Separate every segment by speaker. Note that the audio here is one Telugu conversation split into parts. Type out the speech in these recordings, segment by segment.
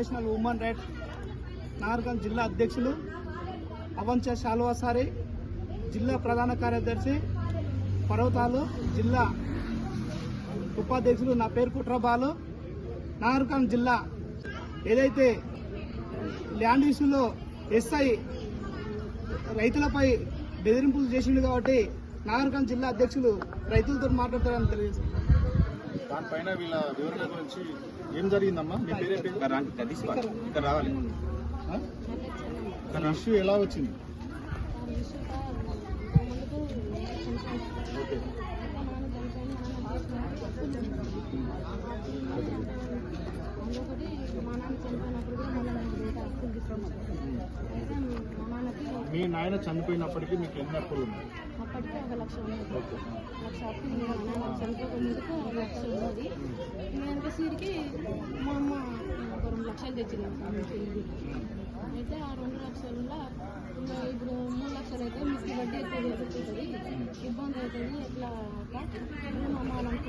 Speaker 1: ఇంటర్నేషనల్ ఉమెన్ రైట్స్ నాగర్కల్ జిల్లా అధ్యక్షులు అవంచ శాల్వాసారి జిల్లా ప్రధాన కార్యదర్శి పర్వతాలు జిల్లా ఉపాధ్యక్షులు నా పేరు కుట్రబాలు నాగర్కల్ జిల్లా ఏదైతే ల్యాండ్ ఇష్యూలో ఎస్ఐ రైతులపై బెదిరింపులు చేసిండు కాబట్టి నాగరికల్ జిల్లా అధ్యక్షులు రైతులతో మాట్లాడతారని తెలియజేస్తారు
Speaker 2: దానిపైన వీళ్ళ వివరణ గురించి ఏం జరిగిందమ్మా? మీ పేరేంటి ఇక్కడ రావాలి? ఇక్కడ ఇష్యూ ఎలా వచ్చింది? ఓకే. మీ నాయన చనిపోయినప్పటికీ మీకు ఎన్ని అప్పులు ఉన్నాయి?
Speaker 3: అప్పటికే ఒక లక్ష ఉన్నది
Speaker 2: ఓకే.
Speaker 3: లక్ష అప్పు ఉంది మా నాన్న చనిపోక ముందుకు ఒక లక్ష ఉన్నది. నేను సీరికి మా అమ్మ ఒక రెండు లక్షలు తెచ్చింది. అయితే ఆ రెండు లక్షల్లో ఇప్పుడు మూడు లక్షలు అయితే మీకు వడ్డీ ఎక్కువ పెరుగుతుంది ఇబ్బంది అవుతుంది. ఎట్లా అట్లా నేను మా తమ్ముడు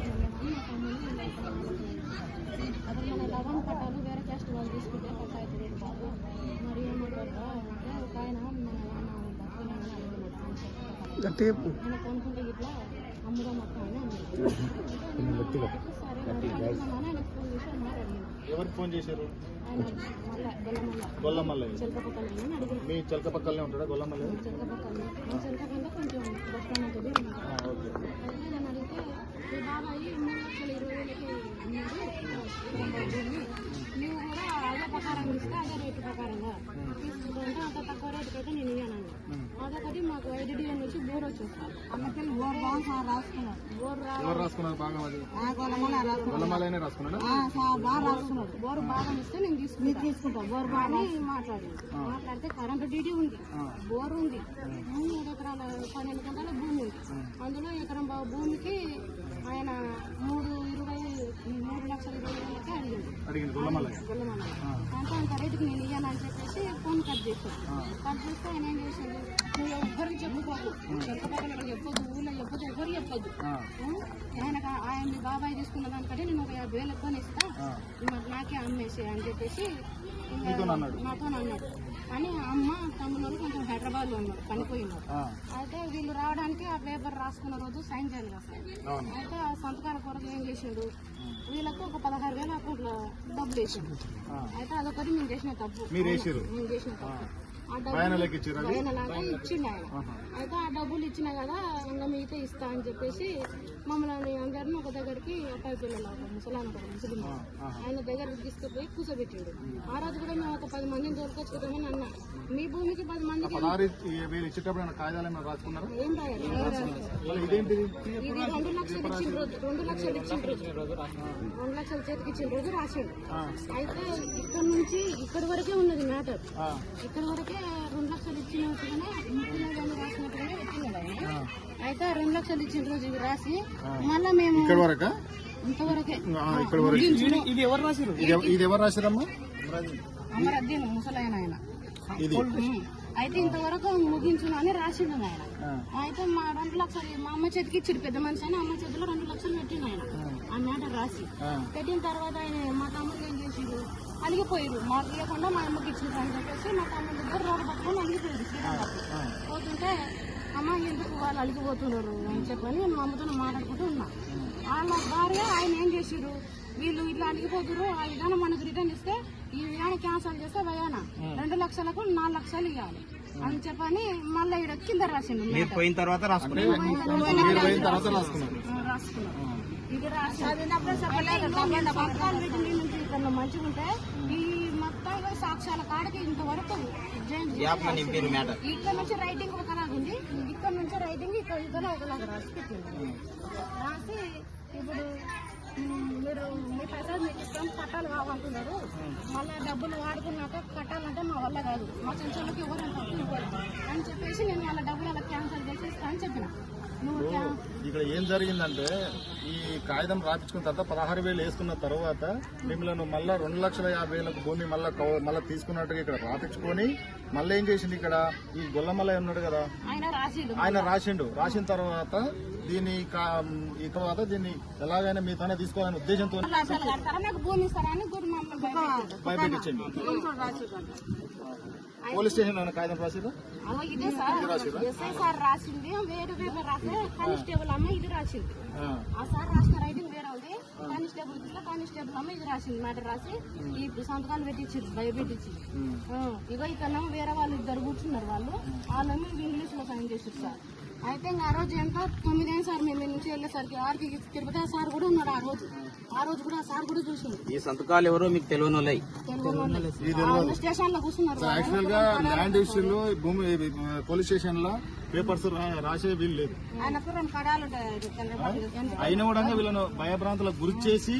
Speaker 3: అప్పుడు మన లవన్ పట్టాలు వేరే క్యాస్ట్ వాళ్ళు తీసుకుంటే పట్ట అవుతుంది బాబు మరి ఏమంటారు అంటే ఒక ఆయన మన నాన్న కొనుక్కుంటే ఇట్లా అమ్ముదాం అక్క అని
Speaker 2: ఎవరికి ఫోన్ చేశారు
Speaker 3: గొల్లమల్ల
Speaker 2: మీ చిలక పక్కనే ఉంటాడా గొల్లమల్ల ఎవరు రాసుకున్నారు బాగా అది?
Speaker 3: రాసుకున్నాడు.
Speaker 2: రాసుకున్నాడా?
Speaker 3: బాగా రాసుకున్నాడు. బోర్ బాగా ఇస్తే నేను తీసుకుంటా. తీసుకుంటా. బోర్ బాగా మాట్లాడి మాట్లాడితే కరెంట్ డ్యూటీ ఉంది. బోర్ ఉంది. మూడు ఎకరాల పన్నెండు గంటల భూమి ఉంది. అందులో ఎకరం బా- భూమికి ఆయన మూడు మూడు లక్షల ఇరవై వేలకి అడిగింది అంటే అంత రేటుకి నేను ఇయ్యానని చెప్పేసి ఫోన్ కట్ చేశాను. కట్ చేస్తే ఆయన ఏం చేశాడు? నువ్వు ఎవ్వరికి చెప్పుకోకు చుట్టుపక్కల చెప్పొద్దు ఊళ్ళో చెప్పొద్దు ఎవరు చెప్పొద్దు. ఆయన ఆయన మీ బాబాయ్ తీసుకున్న దానికంటే నేను ఒక యాభై వేలు ఎక్కువ ఇస్తా. నాకే అమ్మేసి అని చెప్పేసి
Speaker 2: నీతో అన్నాడు?
Speaker 3: అని అమ్మ తమ్ముళ్ళు కొంచెం హైదరాబాద్లో ఉన్నారు పనిపోయి ఉన్నారు అయితే వీళ్ళు రావడానికి ఆ పేపర్ రాసుకున్న రోజు సైన్ చేయాలి కదా సార్. అయితే ఆ సంతకాల కొరకు ఏం చేసిండు? వీళ్ళకు ఒక పదహారు వేల అకౌంట్లో డబ్బులు వేసిండు. అయితే అదొకటి మేము చేసిన తప్పు? మేము చేసిన తప్పు.
Speaker 2: ఇచ్చారు
Speaker 3: ఇచ్చిండు ఆయన. అయితే ఆ డబ్బులు ఇచ్చినా కదా ఇంకా మిగతా ఇస్తా అని చెప్పేసి మమ్మల్ని అందరిని ఒక దగ్గరికి అబ్బాయి పిల్లలు ముసలిం. ఆయన దగ్గరికి తీసుకుపోయి కూర్చోబెట్టిండు ఆ రోజు కూడా మేము ఒక పది మందిని తోలుకొచ్చుకుందామని అన్న. మీ భూమికి పది మందికి ఏం రాయాలి ఇది రెండు లక్షలు ఇచ్చిన రోజు రెండు లక్షలు ఇచ్చిన రోజు. రెండు లక్షల చేతికి ఇచ్చిన రోజు రాసిండు. అయితే ఇక్కడ నుంచి ఇక్కడ వరకే ఉన్నది మ్యాటర్. ఇక్కడ వరకే రెండు లక్షలు ఇచ్చినట్టుగానే రాసినట్టుగానే. అయితే రెండు లక్షలు ఇచ్చిన రోజు ఇవి రాసి మళ్ళా మేము
Speaker 2: ఇక్కడ వరకా?
Speaker 3: ఇంతవరకే
Speaker 2: ఆ, ఇక్కడ వరకు.
Speaker 1: ఇది ఎవరు రాసిరు
Speaker 2: ఇది ఎవ- ఇది ఎవరు రాశారమ్మా
Speaker 3: అమరద్దీన్ ముసలాయన ఆయన. అయితే ఇంతవరకు ముగించును అని రాసిండు ఆయన. అయితే మా రెండు లక్షలు మా అమ్మ చేతికి ఇచ్చిండు పెద్ద మనిషి అని అమ్మ చేతిలో రెండు లక్షలు పెట్టిండు ఆయన. ఆ మ్యాటర్ రాసి. పెట్టిన తర్వాత ఆయన మా తమ్ముడు ఏం చేసిండు? అలిగిపోయారు. మాకు ఇవ్వకుండా మా అమ్మకి ఇచ్చిండ్రు అని చెప్పేసి మా తమ్ముడు ఇద్దరు రోడ్డు పట్టుకొని అలిగిపోయారు శ్రీరంగపు
Speaker 2: ఆ,
Speaker 3: పోతుంటే అమ్మ ఎందుకు వాళ్ళు అలిగిపోతున్నారు? అని చెప్పని మా అమ్మతో మాట్లాడుకుంటూ ఉన్నా. వాళ్ళ భార్య ఆయన ఏం చేసిర్రు వీళ్ళు ఇట్లా అలిగిపోతున్నారు. ఆ విధానం మనకు రిటర్న్ ఇస్తే ఈ విధానం క్యాన్సల్ చేస్తే భయాన. రెండు లక్షలకు నాలుగు లక్షలు ఇవ్వాలి అని చెప్పని మళ్ళీ ఈడ కింద రాసిండు
Speaker 1: మీరు పోయిన తర్వాత రాసుకున్నారు?
Speaker 2: మీరు పోయిన తర్వాత రాసుకున్నారు?
Speaker 3: రాసుకున్నాం ఇది రాసి ఇక్కడ మంచిగా ఉంటే ఈ మొత్తం సాక్ష్యాల కాడికి ఇంతవరకు ఇక్కడ నుంచి రైటింగ్ ఒకలాగా ఉంది. ఇక్కడ నుంచి రైటింగ్ ఇక్కడ ఇద్దరు ఒకలాగా రాసి పెట్టింది రాసి ఇప్పుడు మీరు మీ పైసలు మీకు ఇస్తాం కట్టాలు కావాలంటున్నారు. మళ్ళీ డబ్బులు వాడుకున్నాక కట్టాలంటే మా వల్ల కాదు. మా చెంచాలకి ఎవరు అని చెప్పేసి నేను వాళ్ళ డబ్బులు అలా క్యాన్సల్ చేసి ఇస్తా అని చెప్పిన.
Speaker 2: ఇక్కడ ఏం జరిగిందంటే ఈ కాగితం రాపించుకున్న తర్వాత పదహారు వేలు వేసుకున్న తర్వాత మిమ్మల్ని మళ్ళా రెండు లక్షల యాభై వేలకు భూమి మళ్ళా మళ్ళా తీసుకున్నట్టుగా ఇక్కడ రాపించుకొని మళ్ళీ ఏం చేసింది ఇక్కడ? ఈ గొల్లమల్ల ఉన్నాడు కదా.
Speaker 3: ఆయన రాసిడు.
Speaker 2: రాసిన తర్వాత దీన్ని కా- ఈ తర్వాత దీన్ని ఎలాగైనా మీతోనే తీసుకోవాలనే ఉద్దేశంతో. భయపెట్టించండి పోలీస్ స్టేషన్ కాగితం రాసిదా
Speaker 3: అవ్వ ఇదే సార్. ఎస్ఐ సార్ రాసింది వేరే వేరే రాసే కానిస్టేబుల్ అమ్మ ఇది రాసింది. ఆ. సార్ రాసిన రైటింగ్ వేరే ఉంది. కానిస్టేబుల్ ఇట్లా కానిస్టేబుల్ అమ్మ ఇది రాసింది. మ్యాటర్ రాసి ఈ సంతకాలు పెట్టించింది భయపెట్టించి ఇగో ఇక్కడ వేరే వాళ్ళు ఇద్దరు కూర్చున్నారు వాళ్ళు. వాళ్ళేమో ఇంగ్లీష్లో సైన్ చేసారు సార్. అయితే ఇంకా ఆ రోజు ఎంత? తొమ్మిది అయింది సార్ మేము నుంచి వెళ్ళేసరికి ఆరుకి తిరుపతి ఆ సార్ కూడా ఉన్నాడు ఆ రోజు. ఆ రోజు కూడా ఆ సార్ కూడా చూసింది
Speaker 4: ఈ సంతకాలు ఎవరో మీకు తెలియని వాళ్ళయి
Speaker 3: స్టేషన్లో కూర్చున్నారు వాళ్ళు.
Speaker 2: యాక్చువల్గా ల్యాండ్ ఇష్యూలో భూమి పోలీస్ స్టేషన్లో పేపర్స్ రా- రాసే వీలు లేదు.
Speaker 3: ఆయనకు రెండు కడాలు ఉంటాయి
Speaker 2: అయినా కూడా వీళ్ళను భయభ్రాంతులకు గురి చేసి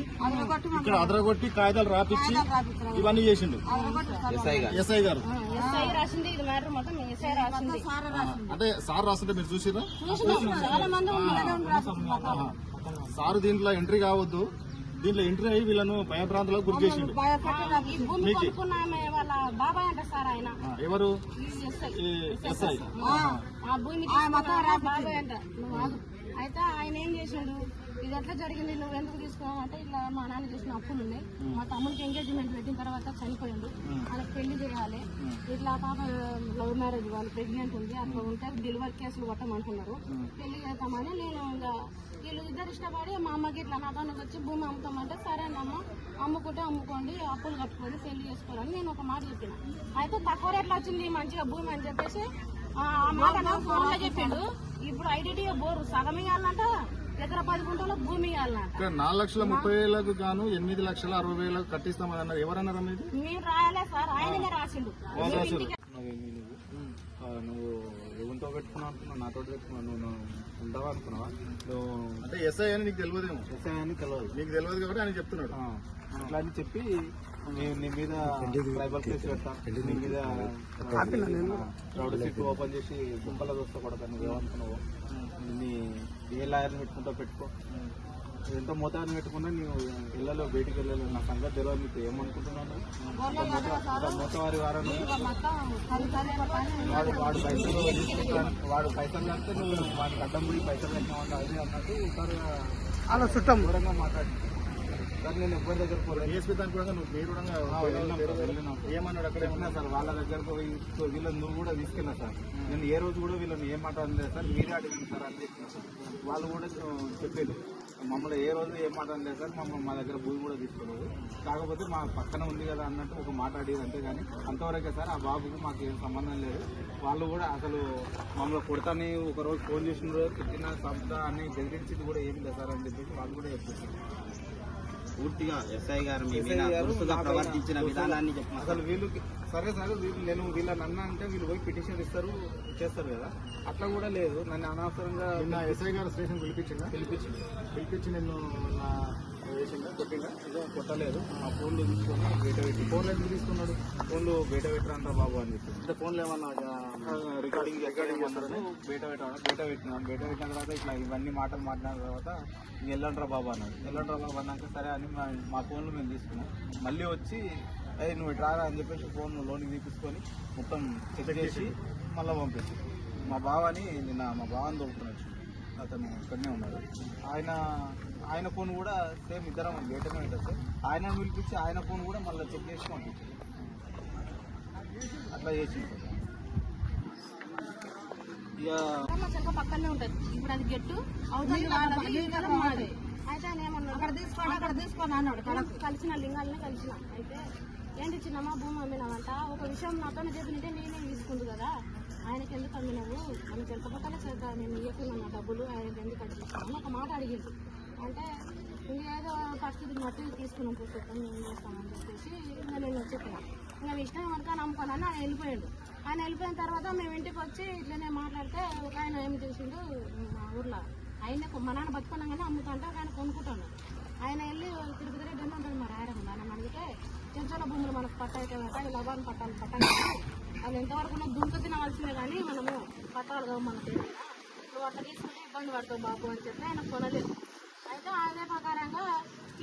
Speaker 2: ఇక్కడ అదరగొట్టి కాగితాలు రాపిచ్చి ఇవన్నీ చేసిండు.
Speaker 4: ఎస్ఐ గారు.
Speaker 2: ఎస్ఐ గారు.
Speaker 3: ఎస్ఐ రాసింది ఇది మ్యాటర్ మొత్తం
Speaker 2: అంటే సార్ రాస్తుంటే మీరు చూసిరా సార్ దీంట్లో ఎంట్రీ కావద్దు. దీంట్లో ఎంట్రీ అయ్యి వీళ్ళను గురి చేసిండు.
Speaker 3: అంట సార్ ఆయన.
Speaker 2: ఆ, ఎవరు?
Speaker 3: ఎస్ఐ. అయితే ఆయన ఏం చేసిండు? ఇది ఎట్లా జరిగింది. నువ్వు ఎందుకు తీసుకున్నావు అంటే ఇట్లా మా నాన్న చేసిన అప్పులు ఉన్నాయి మా తమ్ముడికి ఎంగేజ్మెంట్ పెట్టిన తర్వాత చనిపోయిండు. వాళ్ళకి పెళ్ళి చేయాలి. ఇట్లా పాప లవ్ మ్యారేజ్ వాళ్ళు ప్రెగ్నెంట్ ఉంది. అట్లా ఉంటే డెలివరీ కేసులు కొట్టమంటున్నారు. పెళ్ళి చేద్దామని నేను ఇంకా వీళ్ళు ఇద్దరు ఇష్టపడి మా అమ్మకి ఇట్లా నా తనకు వచ్చి భూమి అమ్ముతామంటే సరేనమ్మ అమ్ముకుంటే అమ్ముకోండి అప్పులు కట్టుకొని పెళ్ళి చేసుకోవాలని నేను ఒక మాట చెప్పిన. అయితే తక్కువ రేట్లో వచ్చింది మంచిగా భూమి అని చెప్పేసి ఆ మాట నాకు ఫోన్లో చెప్పిండు. ఇప్పుడు ఐడిటీ బోరు సగం ఇవ్వాలంట ఎకర పది గుంటల భూమి ఇవ్వాలంట
Speaker 2: ఇక్కడ నాలుగు లక్షల ముప్పై వేలకు గాను ఎనిమిది లక్షల అరవై వేలకు కట్టిస్తామని అన్నారు ఎవరన్నారు మీది
Speaker 3: మేము రాయలే సార్ ఆయననే రాసిండు.
Speaker 4: నువ్వు ఎవరితో పెట్టుకున్నావు అనుకున్నావు? నాతో పెట్టుకున్నావు. నువ్వు ఉంటావా అనుకున్నావా? నువ్వు
Speaker 2: అంటే ఎస్ఐ అని నీకు తెలియదేమో.
Speaker 4: ఎస్ఐ అని తెలియదు.
Speaker 2: నీకు తెలియదు కాబట్టి ఆయన చెప్తున్నాడు.
Speaker 4: అట్లా అని చెప్పి నీ- నీ మీద ట్రైబల్ కేసు పెడతా. నీ మీద రౌడ్ సీట్ ఓపెన్ చేసి గుంపల దోస్తా కొడతా నువ్వు ఏమనుకున్నావు? నీ ఏ లాయర్ని పెట్టుకుంటావు పెట్టుకో. ఎంత మోతాదుని పెట్టుకున్నా నీవు ఇళ్ళలో బయటికి వెళ్ళాలి నా సంగతి తెలియదు నీకు ఏమనుకుంటున్నాను? మోతవారి వారాన్ని వాడు వాడు పైసలు వాడు పైసలు కడితే నువ్వు వాడికి అడ్డం పోయి పైసలు కట్టినావు అది అన్నట్టు ఒకసారి
Speaker 1: అలా చుట్టం.
Speaker 4: దూరంగా మాట్లాడి సార్ నేను ఎవరి దగ్గర పోలేదు.
Speaker 2: ఏఎస్పీ దానికి కూడా నువ్వు మీరు కూడా
Speaker 4: వెళ్ళినాం సార్, వెళ్ళినాం.
Speaker 2: ఏమన్నాడు అక్కడ?
Speaker 4: చెప్పినా సార్ వాళ్ళ దగ్గరకు పోయి వీళ్ళని నువ్వు కూడా తీసుకెళ్ళా సార్. నేను ఏ రోజు కూడా వీళ్ళని ఏం మాట అనలేదు సార్ మీరే అడిగాను సార్ అని చెప్పిన సార్. వాళ్ళు కూడా చెప్పేది. మమ్మల్ని ఏ రోజు ఏం మాట అనలేదు సార్ మమ్మల్ని మా దగ్గర భూమి కూడా తీసుకోలేదు. కాకపోతే మా పక్కన ఉంది కదా అన్నట్టు ఒక మాట అడిగేది అంతే కానీ అంతవరకే సార్ ఆ బాబుకి మాకు ఏం సంబంధం లేదు. వాళ్ళు కూడా అసలు మమ్మల్ని కొడతాని ఒక రోజు ఫోన్ చేసిన తిట్టిన సంస్థ అని బెదిరించింది కూడా ఏమి లేదు సార్ అని చెప్పేసి వాళ్ళు కూడా చెప్పేసి
Speaker 5: పూర్తిగా ఎస్ఐ గారు మీ మీద దురుసుగా ప్రవర్తించిన విధానాన్ని చెప్పిన
Speaker 4: అసలు వీళ్ళు సరే సరే వీళ్ళు నేను వీళ్ళని అన్నా అంటే వీళ్ళు పోయి పిటిషన్ ఇస్తారు చేస్తారు కదా. అట్లా కూడా లేదు. నన్ను అనవసరంగా
Speaker 2: ఎస్ఐ గారు స్టేషన్ పిలిపించిందా?
Speaker 4: పిలిపించింది.
Speaker 2: పిలిపించి నిన్ను నా వేసిందా? కొట్టిందా?
Speaker 4: ఏదో కొట్టలేదు. మా ఫోన్లు తీసుకొని బయట పెట్టి
Speaker 2: ఫోన్ ఎందుకు తీసుకున్నాడు?
Speaker 4: ఫోన్లు బయట పెట్టరంట బాబు అని చెప్పి.
Speaker 2: అంటే ఫోన్లో ఏమన్నా
Speaker 4: రికార్డింగ్ రికార్డింగ్ చేస్తారని బయట పెట్టాను బయట పెట్టినాం బయట పెట్టిన తర్వాత ఇట్లా ఇవన్నీ మాటలు మాట్లాడిన తర్వాత వెళ్ళండ్రా బాబు అన్నాడు. వెళ్ళండ్రా బాబు అన్నాక సరే అని మా ఫోన్లు మేము తీసుకున్నాం. మళ్ళీ వచ్చి అయ్యి నువ్వు ఇటు రారా అని చెప్పేసి ఫోన్ లోనికి తీపించుకొని మొత్తం చెక్ చేసి మళ్ళీ పంపించి మా బావని నిన్న మా బావని దొరుకుతున్నాడు అతను ఇక్కడనే ఉన్నాడు. ఆయన ఆయన ఫోన్ కూడా సేమ్ ఇద్దరం బయటనే ఉంటుంది సార్. ఆయన పిలిపించి ఆయన ఫోన్ కూడా మళ్ళీ చెక్ చేసి పంపించారు. అట్లా ఇక
Speaker 3: చెక్క పక్కనే ఉంటది. ఇప్పుడు అది గెట్టు అవుతుంది. అయితే ఆయన ఏమన్నాడు? అక్కడ తీసుకోండి అక్కడ తీసుకోండి అన్నాడు కలిసిన లింగాలనే కలిసిన. అయితే ఏంటి చిన్నమ్మ భూమి అమ్మినావంట? ఒక విషయం నాతోనే చెప్పినట్టే నేనే తీసుకుంది కదా? ఆయనకి ఎందుకు అమ్మినావు? మనం చెప్పకపోతే చేద్దా నేను ఇవ్వకున్నా డబ్బులు ఆయనకి ఎందుకు అడిగిస్తాను ఒక మాట అడిగింది అంటే ఇంకేదో పరిస్థితిని మట్టి తీసుకున్నాం పుస్తకం ఏం చేస్తామని చెప్పేసి ఇంకా నేను చెప్పిన. ఇంకా ఇష్టం కనుక నమ్ముకోనని ఆయన వెళ్ళిపోయాడు. ఆయన వెళ్ళిపోయిన తర్వాత మేము ఇంటికి వచ్చి ఇట్లనే మాట్లాడితే ఒక ఆయన ఏమి చేసిండు? మా ఊర్లో ఆయన మా నాన్న బతుకున్నాగానే అమ్ముతుంటే ఒక ఆయన కొనుక్కుంటాను ఆయన వెళ్ళి తిరుపతి రెడ్డి ఉంటాడు ఉంటుంది మరి ఆయన ఆయన అడిగితే చిన్న భూములు మనకు పట్టాయి కదా ఇలా పట్టాలి పట్టాలి వాళ్ళు ఎంతవరకు దుంక తినవలసినే కానీ మనము పట్టాలి కావు మనకి నువ్వు అట్లా తీసుకుంటే ఇబ్బంది పడతావు బాబు అని చెప్పి ఆయన కొనలేదు. అయితే అదే ప్రకారంగా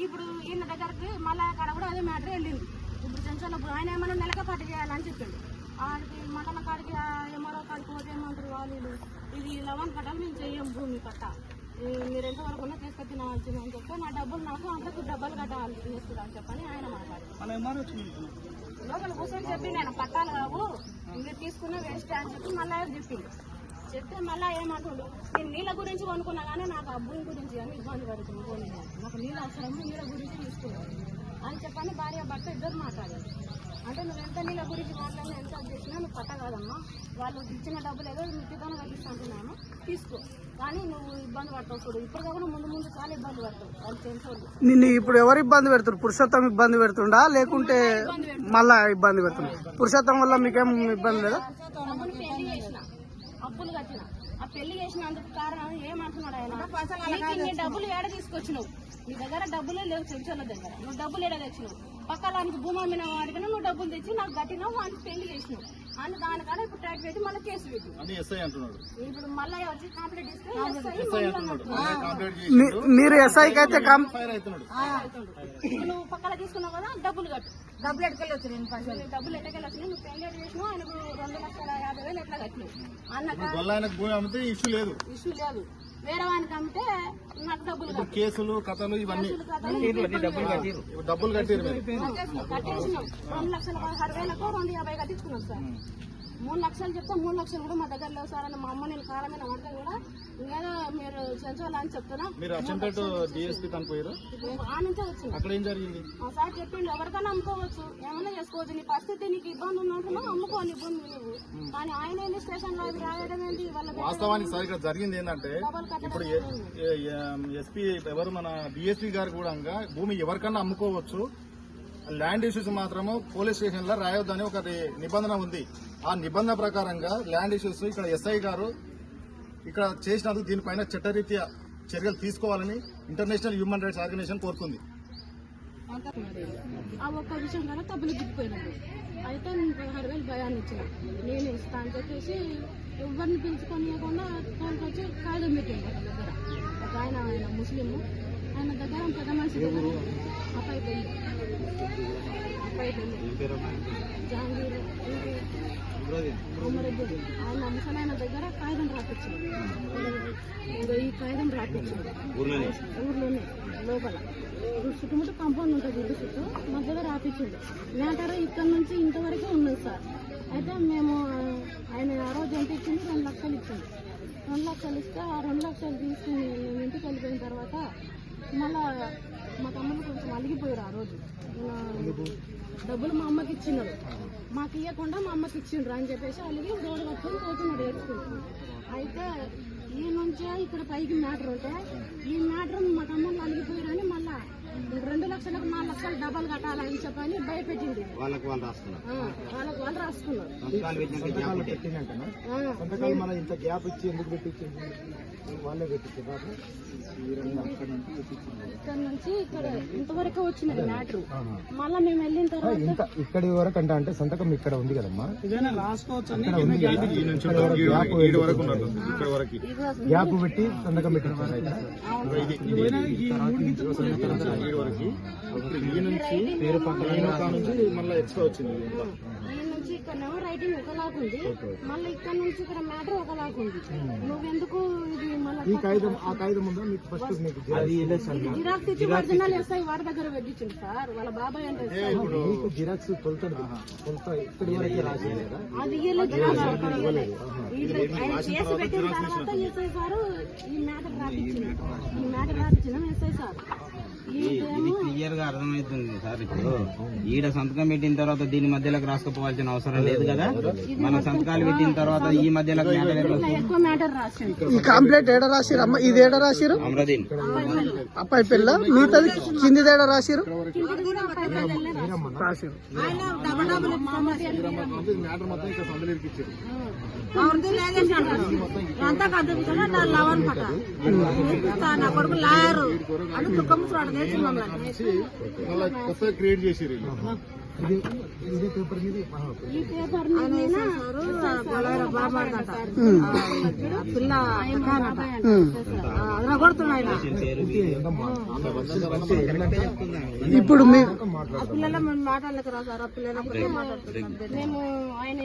Speaker 3: ఇప్పుడు ఈయన దగ్గరికి మళ్ళీ అక్కడ కూడా అదే మ్యాటర్ వెళ్ళింది. ఇప్పుడు చెంచాల ఆయన ఏమైనా నెలక కట్ చేయాలని చెప్పిండు. ఆడికి మటన కాడికి ఏమరో కాడికి పోతే ఏమంటారు వాళ్ళు ఇది లవన్ పట్టాలు మేము చెయ్యం భూమి పట్ట మీరు ఎంతవరకు ఉన్నా తీసుకొచ్చి తినవలసింది అని చెప్పి నా డబ్బులు నాకు అంతకు డబ్బులు కట్టాలి తీసుకురా అని చెప్పని ఆయన మాట్లాడారు లోపల కూర్చొని చెప్పి నేను పట్టాలి కావు మీరు తీసుకున్న వేస్ట్ అని చెప్పి మళ్ళీ చెప్పింది చెప్తే మళ్ళీ ఏమంటుండు? నేను నీళ్ళ గురించి కొనుక్కున్నా కానీ నాకు ఆ భూమి గురించి కానీ ఇబ్బంది పడుతుంది పోనీ నాకు నీళ్ళు అవసరము నీళ్ళ గురించి తీసుకున్నాను అని చెప్పని భార్య భర్త ఇద్దరు మాట్లాడారు. అంటే నువ్వు ఎంత నీళ్ళ గురించి మాట్లాడినా ఎంత చేసినా నువ్వు పట్ట కాదమ్మా. వాళ్ళు ఇచ్చిన డబ్బులు ఏదో మిత్తితోనే కట్టిస్తుంటున్నాను తీసుకో. కానీ నువ్వు ఇబ్బంది పడతావు చూడు. ఇప్పుడు కాకుండా ముందు ముందు చాలా ఇబ్బంది పడతావు. వాళ్ళు తెలుసు
Speaker 1: నిన్ను ఇప్పుడు ఎవరు ఇబ్బంది పెడుతున్నారు? పురుషోత్తం ఇబ్బంది పెడుతుండా? లేకుంటే మళ్ళా ఇబ్బంది పెడుతున్నా పురుషోత్తం వల్ల మీకేం ఇబ్బంది లేదా?
Speaker 3: అప్పులు కట్టిన. ఆ పెళ్ళి చేసినందుకు కారణం ఏమంటున్నాడు ఆయన? డబ్బులు ఏడ తీసుకొచ్చినావు? నీ దగ్గర డబ్బులే లేవు చెంచాల దగ్గర. నువ్వు డబ్బులు ఏడ తెచ్చినావు? పక్కలానికి భూమి అమ్మిన వాడికి నువ్వు డబ్బులు తెచ్చి నాకు కట్టినావు వాడికి పెళ్ళి చేసినావు. అని దానికాడ ఇప్పుడు ట్రాక్ పెట్టి మళ్ళీ కేసు పెట్టి.
Speaker 2: అని ఎస్ఐ అంటున్నాడు.
Speaker 3: ఇప్పుడు మళ్ళీ వచ్చి కంప్లీట్ ఇస్తే
Speaker 2: ఎస్ఐ అంటున్నాడు. మళ్ళీ కంప్లైంట్
Speaker 1: మీ-
Speaker 2: చేసి
Speaker 1: మీరు ఎస్ఐకి అయితే
Speaker 3: నువ్వు పక్కన తీసుకున్నావు కదా డబ్బులు కట్టు. డబ్బులు ఎట్టుకెళ్ళి వచ్చినాయి డబ్బులు ఎట్టుకెళ్ళి వచ్చినాయి నువ్వు పెళ్ళి చేసినావు ఆయనకు రెండు లక్షల యాభై వేలు ఎట్లా కట్టినావు? అన్న
Speaker 2: భూమి అమ్మితే ఇష్యూ లేదు.
Speaker 3: ఇష్యూ లేదు. వేరే వానికి అమ్మితే నాకు డబ్బులు
Speaker 2: కేసులు కథలు ఇవన్నీ
Speaker 3: డబ్బులు
Speaker 2: డబ్బులు కట్టిరు
Speaker 3: రెండు లక్షల పదహారు వేలకు రెండు యాభై కట్టించుకున్నాం సార్. మూడు లక్షలు చెప్తే మూడు లక్షలు కూడా మా దగ్గర లేవు సార్ అని మా అమ్మ నేను కారమైన వంట కూడా ఇంకేదో మీరు చెంచాలని చెప్తున్నా.
Speaker 2: మీరు అచ్చంపేట డిఎస్పీ
Speaker 3: ఆ నుంచే వచ్చింది.
Speaker 2: అక్కడ ఏం జరిగింది?
Speaker 3: మా సార్ చెప్పిండు ఎవరికైనా అమ్ముకోవచ్చు ఏమైనా చేసుకోవచ్చు నీ పరిస్థితి నీకు ఇబ్బంది ఉన్నట్టున్నా అమ్ముకో నీ భూమి నువ్వు. కానీ ఆయన ఏంటి స్టేషన్లో రాయడం ఏంటి? వాళ్ళ
Speaker 2: వాస్తవానికి సార్ ఇక్కడ జరిగింది ఏంటంటే ఇప్పుడు ఎస్పీ ఎవరు మన డిఎస్పీ గారు కూడా భూమి ఎవరికన్నా అమ్ముకోవచ్చు ల్యాండ్ ఇష్యూస్ మాత్రము పోలీస్ స్టేషన్లో రాయొద్దని ఒక నిబంధన ఉంది. ఆ నిబంధన ప్రకారంగా ల్యాండ్ ఇష్యూస్ ఇక్కడ ఎస్ఐ గారు ఇక్కడ చేసినందుకు దీనిపైన చట్టరీత్యా చర్యలు తీసుకోవాలని ఇంటర్నేషనల్ హ్యూమన్ రైట్స్ ఆర్గనైజేషన్ కోరుతుంది.
Speaker 3: ఆ ఒక్క విషయం కదా డబ్బులు దిగిపోయినాడు అయితే నేను పదహారు వేలు భయాన్ని ఇచ్చిన. నేను ఇస్తా అని చెప్పేసి ఎవరిని పిలుచుకొని ఇవ్వకుండా దగ్గర. ఒక ఆయన ఆయన ఆయన దగ్గర పెద్ద మనిషి దగ్గర అబ్బాయి పెళ్ళి అబ్బాయి పెళ్ళి జహాంగీర్ ఇంటి అమరెడ్డి ఆయన దగ్గర కాగితం ఇదిగో ఈ కాగితం రాపించాడు ఊర్లోనే? లోపల. ఇప్పుడు చుట్టుముట్టు కాంపౌండ్ ఉంటుంది ఇల్లు చుట్టూ. మధ్యలో రాపించాడు మ్యాటర్ ఇక్కడ నుంచి ఇంతవరకు ఉన్నది సార్. అయితే మేము ఆయన ఆ రోజు ఎంత ఇచ్చింది? రెండు లక్షలు ఇచ్చింది. రెండు లక్షలు ఇస్తే ఆ రెండు లక్షలు తీసుకుని మేము ఇంటికి వెళ్ళిపోయిన తర్వాత మళ్ళా మా తమ్ముడు కొంచెం అలిగిపోయారు ఆ రోజు. డబ్బులు మా అమ్మకి ఇచ్చినారు. మాకు ఇవ్వకుండా మా అమ్మకి ఇచ్చిండ్రు అని చెప్పేసి అలిగి రోడ్డు పట్టుకొని పోతున్నాడు ఏడ్చుకుంటూ అయితే ఈ నుంచే ఇక్కడ పైకి మ్యాటర్ ఉంటే ఈ మ్యాటర్ మా తమ్ముళ్ళు అలిగిపోయారని మళ్ళా రెండు లక్షలకు నాలుగు లక్షలు డబ్బులు కట్టాలని చెప్పని భయపెట్టింది.
Speaker 5: వాళ్ళకి వాళ్ళు రాస్తున్నారు.
Speaker 3: వాళ్ళకి వాళ్ళు రాసుకున్నారు
Speaker 5: సంతకాలు పెట్టినాక గ్యాప్ ఉంటుంది.
Speaker 3: ఆ,
Speaker 1: మన ఇంత గ్యాప్ ఇచ్చి ఎందుకు పెట్టించింది వాళ్ళే పెట్టించారు
Speaker 3: ఇక్కడ నుంచి ఇక్కడ ఇంతవరకు వచ్చినది మ్యాటర్. మళ్ళా మేము వెళ్ళిన తర్వాత
Speaker 6: ఇంత ఇక్కడి వరకు అంటే అంటే సంతకం ఇక్కడ ఉంది కదమ్మా?
Speaker 1: ఇదేనా రాసుకోవచ్చు
Speaker 6: గ్యాప్ పెట్టి సంతకం ఇక్కడ
Speaker 2: ఈడు వరకు. ఈ నుంచి పేరు పక్కన నుంచి మళ్ళీ ఎక్స్ట్రా వచ్చింది ఇంత.
Speaker 3: ఈ నుంచి ఇక్కడనేమో రైటింగ్ ఒకలాగా ఉంది. మళ్ళీ ఇక్కడ నుంచి ఇక్కడ మ్యాటర్ ఒకలాగా ఉంది. నువ్వెందుకు ఇది మళ్ళీ
Speaker 6: ఈ కాగితం ఆ కాగితం ఉందా? మీకు ఫస్ట్ మీకు
Speaker 3: జిరాక్స్. ఇచ్చి ఒరిజినల్ ఎస్ఐ వాడి దగ్గర పెట్టించింది సార్. వాళ్ళ బాబాయ్ అంటే.
Speaker 6: మీకు జిరాక్స్ ఇక్కడి వరకే రాసింది కదా
Speaker 3: అది ఇయ్యలేదు. జిరాక్స్ అక్కడ ఇయ్యలేదు. ఇది ఆయన కేసు పెట్టిన తర్వాత ఎస్ఐ సార్ ఈ మ్యాటర్ రాపించింది ఈ మ్యాటర్ రాపించిన ఎస్ఐ సార్.
Speaker 5: ఇది క్లియర్గా అర్థమవుతుంది సార్ ఇప్పుడు. ఈడ సంతకం పెట్టిన తర్వాత దీని మధ్యలోకి రాసుకుపోవాల్సిన అవసరం లేదు కదా. మన సంతకాలు పెట్టిన తర్వాత ఈ
Speaker 1: ఈ కంప్లైంట్ ఏడ రాసిరు అమ్మ ఇది ఏడ రాసిరు?
Speaker 5: అమరదీన్
Speaker 1: అబ్బాయి పిల్ల మిగతాది కిందిది ఏడ రాసిరు?
Speaker 2: మ్యాటర్ మొత్తం ఇక్కడ సందులు ఇరికిచ్చారు
Speaker 3: అంతా కదుపుతున్నా నా లవన్ పట నా కొడుకు లాయరు. అని దుఃఖం చూడ
Speaker 2: కొత్తగా క్రియేట్ చేసిరు.
Speaker 6: ఇది ఇదే పేపర్ మీద ఆహా,
Speaker 3: ఈ పేపర్ మీద
Speaker 7: పిల్ల అదన కొడుతున్నాయి
Speaker 1: ఇప్పుడు
Speaker 7: పిల్లల రా సార్. ఆ పిల్లల
Speaker 3: మేము ఆయన